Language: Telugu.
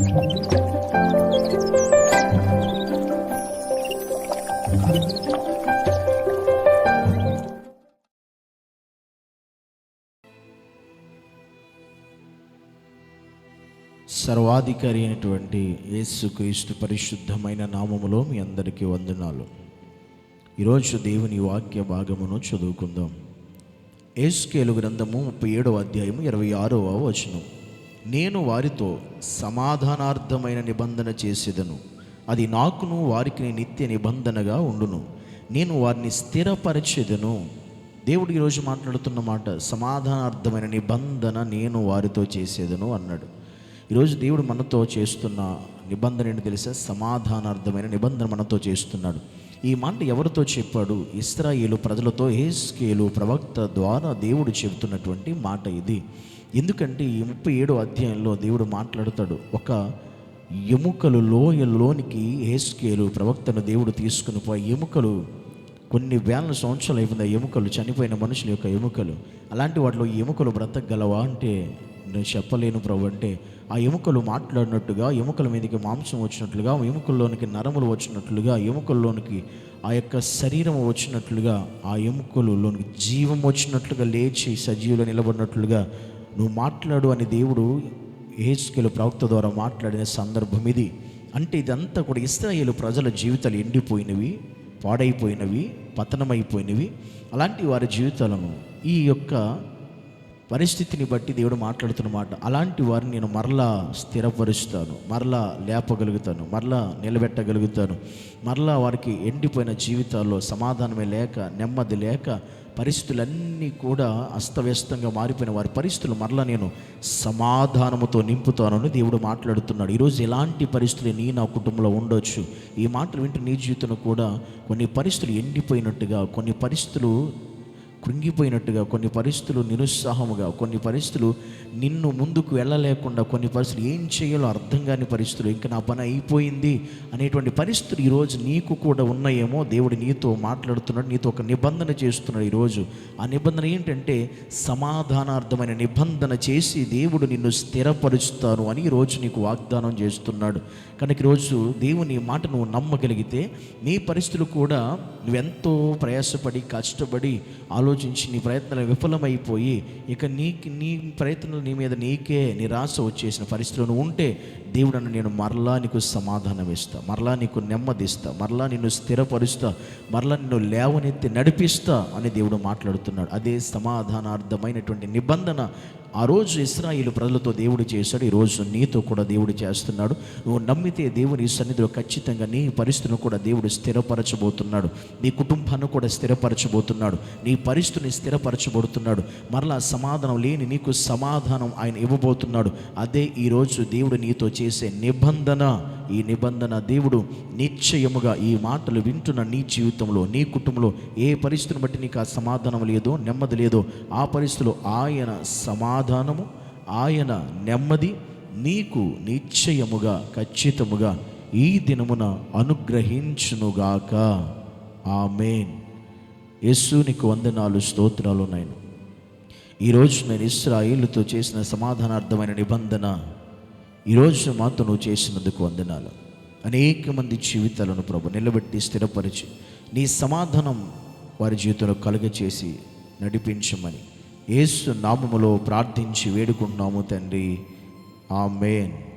సర్వాధికారి అయినటువంటి యేసుక్రీస్తు పరిశుద్ధమైన నామములో మీ అందరికీ వందనాలు. ఈరోజు దేవుని వాక్య భాగమును చదువుకుందాం. ఏసుకేలు గ్రంథము ముప్పై ఏడవ అధ్యాయము ఇరవై ఆరవ వచనం. నేను వారితో సమాధానార్థమైన నిబంధన చేసేదను. అది నాకును వారికి నిత్య నిబంధనగా ఉండును. నేను వారిని స్థిరపరిచేదను. దేవుడు ఈరోజు మాట్లాడుతున్న మాట సమాధానార్థమైన నిబంధన నేను వారితో చేసేదను అన్నాడు. ఈరోజు దేవుడు మనతో చేస్తున్న నిబంధన ఏంటి తెలుసా? సమాధానార్థమైన నిబంధన మనతో చేస్తున్నాడు. ఈ మాట ఎవరితో చెప్పాడు? ఇస్రాయేలు ప్రజలతో హేస్కేలు ప్రవక్త ద్వారా దేవుడు చెబుతున్నటువంటి మాట ఇది. ఎందుకంటే ఈ ముప్పై ఏడో అధ్యాయంలో దేవుడు మాట్లాడుతాడు ఒక ఎముకలు లోయలోనికి ఏస్కేలు ప్రవక్తను దేవుడు తీసుకుని పోయి ఎముకలు కొన్ని వేల సంవత్సరాలు అయిపోయింది ఆ ఎముకలు చనిపోయిన మనుషుల యొక్క ఎముకలు అలాంటి వాటిలో ఎముకలు బ్రతకగలవా అంటే నేను చెప్పలేను ప్రభు అంటే ఆ ఎముకలు మాట్లాడినట్టుగా ఎముకల మీదకి మాంసం వచ్చినట్లుగా ఎముకల్లోనికి నరములు వచ్చినట్లుగా ఎముకల్లోనికి ఆ యొక్క శరీరం వచ్చినట్లుగా ఆ ఎముకలలోనికి జీవం వచ్చినట్లుగా లేచి సజీవులు నిలబడినట్లుగా నువ్వు మాట్లాడు అని దేవుడు ఏసుకెలు ప్రవక్త ద్వారా మాట్లాడిన సందర్భం ఇది. అంటే ఇదంతా కూడా ఇస్రాయేలు ప్రజల జీవితాలు ఎండిపోయినవి పాడైపోయినవి పతనమైపోయినవి. అలాంటి వారి జీవితాలను ఈ యొక్క పరిస్థితిని బట్టి దేవుడు మాట్లాడుతున్నమాట అలాంటి వారిని నేను మరలా స్థిరపరుస్తాను మరలా లేపగలుగుతాను మరలా నిలబెట్టగలుగుతాను మరలా వారికి ఎండిపోయిన జీవితాల్లో సమాధానమే లేక నెమ్మది లేక పరిస్థితులన్నీ కూడా అస్తవ్యస్తంగా మారిపోయిన వారి పరిస్థితులు మరలా నేను సమాధానముతో నింపుతానని దేవుడు మాట్లాడుతున్నాడు. ఈరోజు ఎలాంటి పరిస్థితులు నీ నా కుటుంబంలో ఉండొచ్చు? ఈ మాటలు వింటూ నీ జీవితంలో కూడా కొన్ని పరిస్థితులు ఎండిపోయినట్టుగా కొన్ని పరిస్థితులు కృంగిపోయినట్టుగా కొన్ని పరిస్థితులు నిరుత్సాహముగా కొన్ని పరిస్థితులు నిన్ను ముందుకు వెళ్ళలేకుండా కొన్ని పరిస్థితులు ఏం చేయాలో అర్థం కాని పరిస్థితులు ఇంకా నా పని అయిపోయింది అనేటువంటి పరిస్థితులు ఈరోజు నీకు కూడా ఉన్నాయేమో దేవుడు నీతో మాట్లాడుతున్నాడు నీతో ఒక నిబంధన చేస్తున్నాడు ఈరోజు. ఆ నిబంధన ఏంటంటే సమాధానార్థమైన నిబంధన చేసి దేవుడు నిన్ను స్థిరపరుస్తాను అని ఈరోజు నీకు వాగ్దానం చేస్తున్నాడు. కనుక ఈరోజు దేవుని మాట నువ్వు నమ్మగలిగితే నీ పరిస్థితులు కూడా నువ్వెంతో ప్రయాసపడి కష్టపడి ఆలోచించి నీ ప్రయత్నాలు విఫలమైపోయి ఇక నీకు నీ ప్రయత్నాలు నీ మీద నీకే నిరాశ వచ్చేసిన పరిస్థితులను ఉంటే దేవుడు నేను మరలా నీకు సమాధానం ఇస్తా మరలా నీకు నెమ్మదిస్తా మరలా నిన్ను స్థిరపరుస్తా మరలా నిన్ను లేవనెత్తి నడిపిస్తా అని దేవుడు మాట్లాడుతున్నాడు. అదే సమాధానార్థమైనటువంటి నిబంధన ఆ రోజు ఇస్రాయిలు ప్రజలతో దేవుడు చేశాడు ఈరోజు నీతో కూడా దేవుడు చేస్తున్నాడు. నువ్వు నమ్మితే దేవుని సన్నిధిలో ఖచ్చితంగా నీ పరిస్థితిని కూడా దేవుడు స్థిరపరచబోతున్నాడు. నీ కుటుంబాన్ని కూడా స్థిరపరచబోతున్నాడు. నీ పరిస్థితిని స్థిరపరచబోతున్నాడు. మరలా సమాధానం లేని నీకు సమాధానం ఆయన ఇవ్వబోతున్నాడు. అదే ఈరోజు దేవుడు నీతో చేసే నిబంధన. ఈ నిబంధన దేవుడు నిశ్చయముగా ఈ మాటలు వింటున్న నీ జీవితంలో నీ కుటుంబంలో ఏ పరిస్థితిని బట్టి నీకు ఆ సమాధానం లేదో నెమ్మది లేదో ఆ పరిస్థితిలో ఆయన సమాధానము ఆయన నెమ్మది నీకు నిశ్చయముగా ఖచ్చితముగా ఈ దినమున అనుగ్రహించునుగాక. ఆమెన్. యేసు నీకు వందనాలు స్తోత్రాలు నాయన. ఈరోజు నేను ఇస్రాయిల్తో చేసిన సమాధానార్థమైన నిబంధన ఈరోజు మాతో నువ్వు చేసినందుకు వందనాలు. అనేక మంది జీవితాలను ప్రభు నిలబెట్టి స్థిరపరిచి నీ సమాధానం వారి జీవితంలో కలుగచేసి నడిపించమని. ఏసు నామములో ప్రార్థించి వేడుకుంటున్నాము తండ్రి. ఆమెన్.